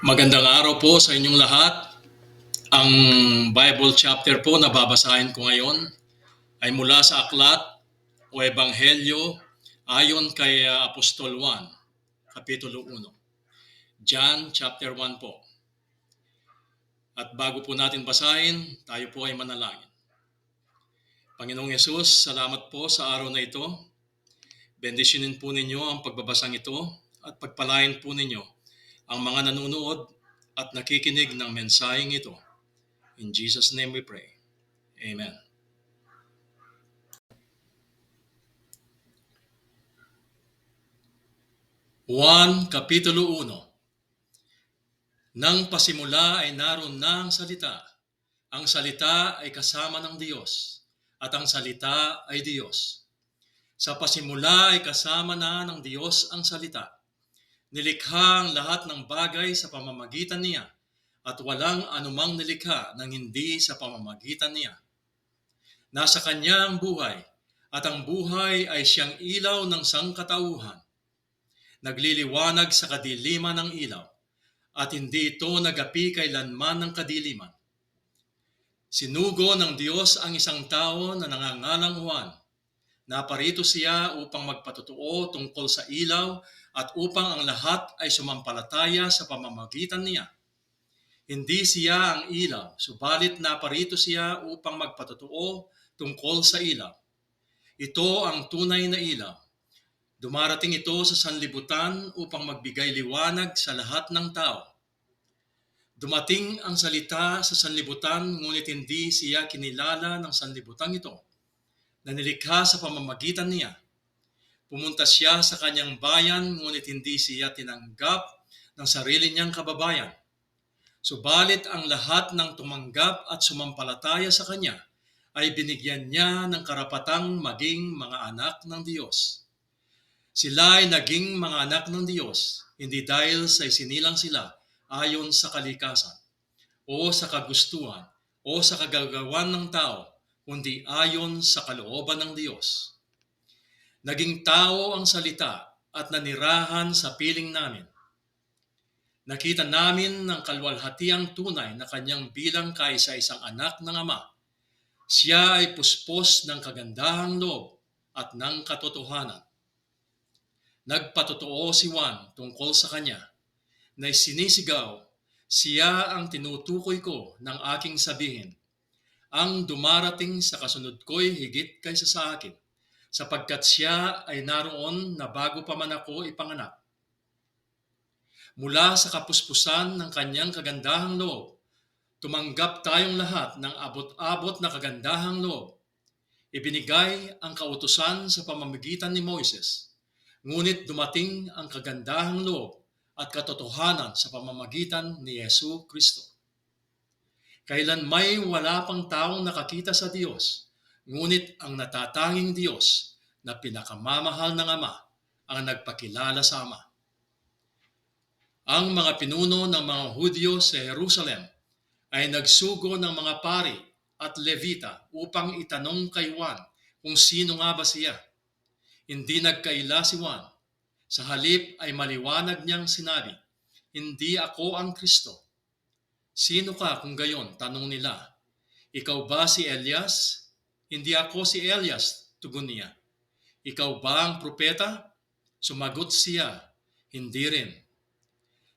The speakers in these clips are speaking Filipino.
Magandang araw po sa inyong lahat. Ang Bible chapter po na babasahin ko ngayon ay mula sa aklat o ebanghelyo ayon kay uh, Apostol 1, Kapitulo 1. John chapter 1 po. At bago po natin basahin, tayo po ay manalangin. Panginoong Yesus, salamat po sa araw na ito. Bendisyonin po ninyo ang pagbabasang ito at pagpalain po ninyo ang mga nanonood at nakikinig ng mensaheng ito. In Jesus' name we pray. Amen. Juan Kapitulo 1 Nang pasimula ay naroon na ang salita. Ang salita ay kasama ng Diyos at ang salita ay Diyos. Sa pasimula ay kasama na ng Diyos ang salita Nilikha ang lahat ng bagay sa pamamagitan niya at walang anumang nilikha nang hindi sa pamamagitan niya. Nasa kanya ang buhay at ang buhay ay siyang ilaw ng sangkatauhan. Nagliliwanag sa kadiliman ng ilaw at hindi ito nagapi kailanman ng kadiliman. Sinugo ng Diyos ang isang tao na nangangalang Juan. Naparito siya upang magpatotoo tungkol sa ilaw at upang ang lahat ay sumampalataya sa pamamagitan niya. Hindi siya ang ilaw, subalit naparito siya upang magpatotoo tungkol sa ilaw. Ito ang tunay na ilaw. Dumarating ito sa sanlibutan upang magbigay liwanag sa lahat ng tao. Dumating ang salita sa sanlibutan ngunit hindi siya kinilala ng sanlibutan ito na nilikha sa pamamagitan niya Pumunta siya sa kanyang bayan ngunit hindi siya tinanggap ng sarili niyang kababayan. Subalit ang lahat ng tumanggap at sumampalataya sa kanya ay binigyan niya ng karapatang maging mga anak ng Diyos. Sila ay naging mga anak ng Diyos, hindi dahil sa isinilang sila ayon sa kalikasan, o sa kagustuhan, o sa kagagawan ng tao, kundi ayon sa kalooban ng Diyos. Naging tao ang salita at nanirahan sa piling namin. Nakita namin ng kalwalhatiang tunay na kanyang bilang kaysa isang anak ng ama. Siya ay puspos ng kagandahang loob at ng katotohanan. Nagpatotoo si Juan tungkol sa kanya na sinisigaw, siya ang tinutukoy ko ng aking sabihin. Ang dumarating sa kasunod ko'y higit kaysa sa akin sapagkat siya ay naroon na bago pa man ako ipanganak. Mula sa kapuspusan ng kanyang kagandahang loob, tumanggap tayong lahat ng abot-abot na kagandahang loob. Ibinigay ang kautusan sa pamamagitan ni Moises, ngunit dumating ang kagandahang loob at katotohanan sa pamamagitan ni Yesu Kristo. Kailan may wala pang taong nakakita sa Diyos, Ngunit ang natatanging Diyos na pinakamamahal ng Ama ang nagpakilala sa Ama. Ang mga pinuno ng mga Hudyo sa Jerusalem ay nagsugo ng mga pari at levita upang itanong kay Juan kung sino nga ba siya. Hindi nagkaila si Juan. Sa halip ay maliwanag niyang sinabi, Hindi ako ang Kristo. Sino ka kung gayon? Tanong nila. Ikaw ba si Elias? Hindi ako si Elias, tugon niya. Ikaw ba ang propeta? Sumagot siya, hindi rin.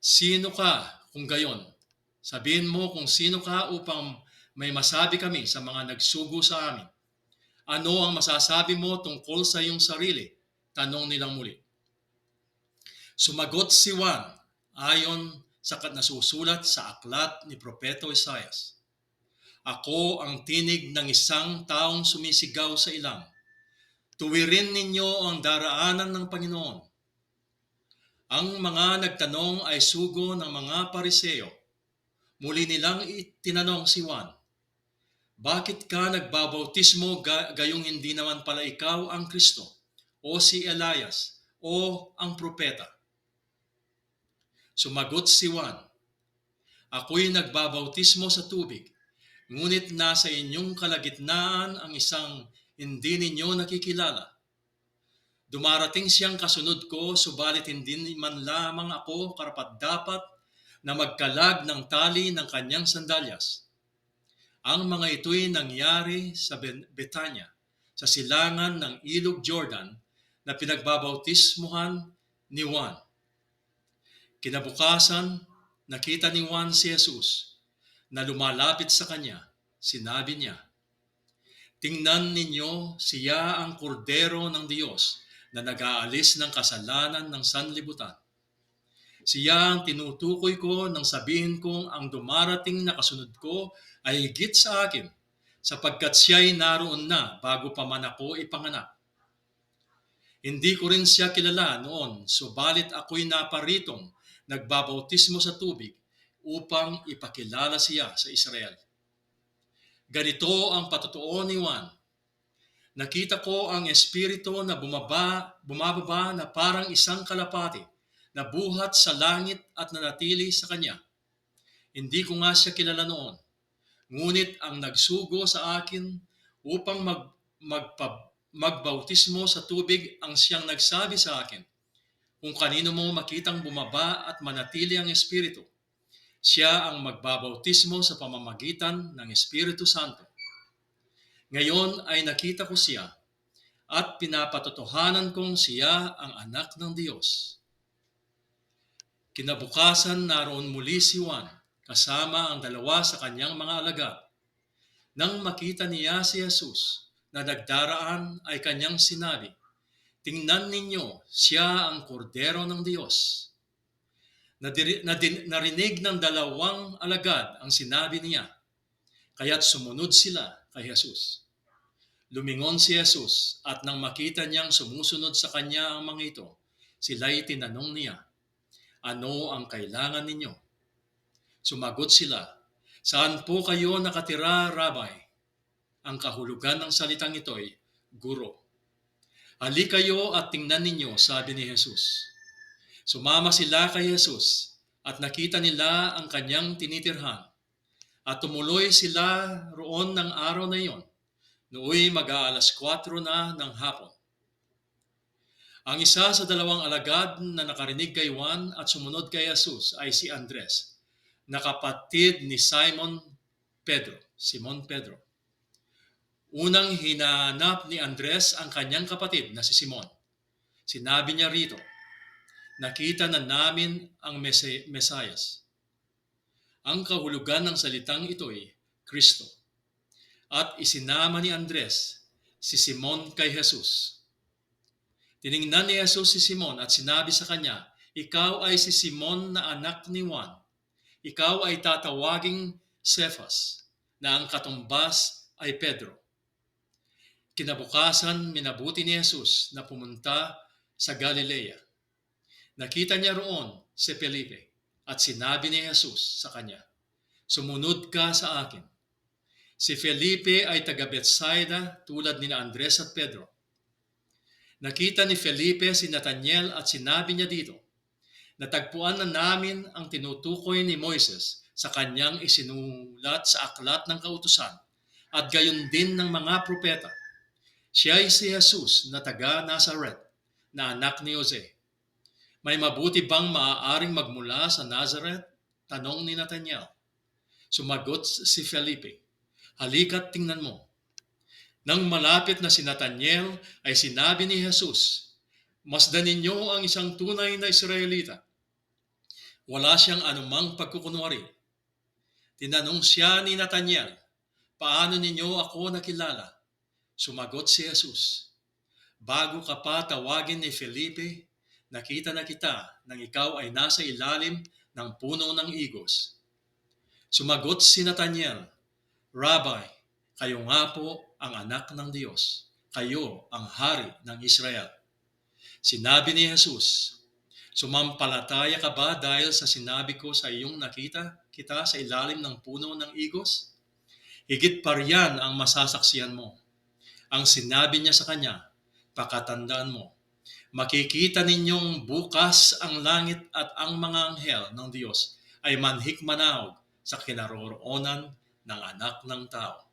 Sino ka kung gayon? Sabihin mo kung sino ka upang may masabi kami sa mga nagsugo sa amin. Ano ang masasabi mo tungkol sa iyong sarili? Tanong nilang muli. Sumagot si Juan ayon sa nasusulat sa aklat ni Propeto Isaias. Ako ang tinig ng isang taong sumisigaw sa ilang. Tuwirin ninyo ang daraanan ng Panginoon. Ang mga nagtanong ay sugo ng mga pariseo. Muli nilang itinanong si Juan, Bakit ka nagbabautismo gayong hindi naman pala ikaw ang Kristo, o si Elias, o ang propeta? Sumagot si Juan, Ako'y nagbabautismo sa tubig, Ngunit nasa inyong kalagitnaan ang isang hindi ninyo nakikilala. Dumarating siyang kasunod ko, subalit hindi man lamang ako karapat dapat na magkalag ng tali ng kanyang sandalyas. Ang mga ito'y nangyari sa Betanya, sa silangan ng Ilog Jordan na pinagbabautismuhan ni Juan. Kinabukasan, nakita ni Juan si Jesus na lumalapit sa kanya. Sinabi niya, Tingnan ninyo, siya ang kordero ng Diyos na nag-aalis ng kasalanan ng sanlibutan. Siya ang tinutukoy ko nang sabihin kong ang dumarating na kasunod ko ay higit sa akin, sapagkat siya'y naroon na bago pa man ako ipanganak. Hindi ko rin siya kilala noon, subalit ako'y naparitong nagbabautismo sa tubig upang ipakilala siya sa Israel. Ganito ang patotoo ni Juan. Nakita ko ang espiritu na bumaba, bumababa na parang isang kalapati na buhat sa langit at nanatili sa kanya. Hindi ko nga siya kilala noon. Ngunit ang nagsugo sa akin upang mag, magpa, magbautismo sa tubig ang siyang nagsabi sa akin, kung kanino mo makitang bumaba at manatili ang Espiritu, siya ang magbabautismo sa pamamagitan ng Espiritu Santo. Ngayon ay nakita ko siya at pinapatotohanan kong siya ang anak ng Diyos. Kinabukasan naroon muli si Juan kasama ang dalawa sa kanyang mga alagad. Nang makita niya si Jesus na nagdaraan ay kanyang sinabi, Tingnan ninyo, siya ang kordero ng Diyos. Nadiri, nadin, narinig ng dalawang alagad ang sinabi niya, kaya't sumunod sila kay Jesus. Lumingon si Jesus at nang makita niyang sumusunod sa kanya ang mga ito, sila'y tinanong niya, Ano ang kailangan ninyo? Sumagot sila, Saan po kayo nakatira, Rabbi? Ang kahulugan ng salitang ito'y, Guro. Ali kayo at tingnan ninyo, sabi ni Jesus. Sumama sila kay Jesus at nakita nila ang kanyang tinitirhan. At tumuloy sila roon ng araw na iyon. Nooy mag-aalas 4 na ng hapon. Ang isa sa dalawang alagad na nakarinig kay Juan at sumunod kay Jesus ay si Andres, na kapatid ni Simon Pedro, Simon Pedro. Unang hinanap ni Andres ang kanyang kapatid na si Simon. Sinabi niya rito, nakita na namin ang Mesayas. Ang kahulugan ng salitang ito ay Kristo. At isinama ni Andres si Simon kay Jesus. Tiningnan ni Jesus si Simon at sinabi sa kanya, Ikaw ay si Simon na anak ni Juan. Ikaw ay tatawaging Cephas, na ang katumbas ay Pedro. Kinabukasan, minabuti ni Jesus na pumunta sa Galilea. Nakita niya roon si Felipe at sinabi ni Jesus sa kanya, Sumunod ka sa akin. Si Felipe ay taga Bethsaida tulad ni Andres at Pedro. Nakita ni Felipe si Nathaniel at sinabi niya dito, Natagpuan na namin ang tinutukoy ni Moises sa kanyang isinulat sa aklat ng kautusan at gayon din ng mga propeta. Siya ay si Jesus na taga Nazareth, na anak ni Jose. May mabuti bang maaaring magmula sa Nazareth? Tanong ni Nathaniel. Sumagot si Felipe, Halika't tingnan mo. Nang malapit na si Nathaniel ay sinabi ni Jesus, Masdan ninyo ang isang tunay na Israelita. Wala siyang anumang pagkukunwari. Tinanong siya ni Nathaniel, Paano ninyo ako nakilala? Sumagot si Jesus, Bago ka pa tawagin ni Felipe, nakita na kita nang ikaw ay nasa ilalim ng puno ng igos. Sumagot si Nathaniel, Rabbi, kayo nga po ang anak ng Diyos. Kayo ang hari ng Israel. Sinabi ni Jesus, Sumampalataya ka ba dahil sa sinabi ko sa iyong nakita kita sa ilalim ng puno ng igos? Higit pa riyan ang masasaksiyan mo. Ang sinabi niya sa kanya, pakatandaan mo, makikita ninyong bukas ang langit at ang mga anghel ng Diyos ay manhik manawag sa kinaroroonan ng anak ng tao.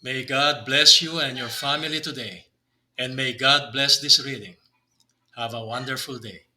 May God bless you and your family today, and may God bless this reading. Have a wonderful day.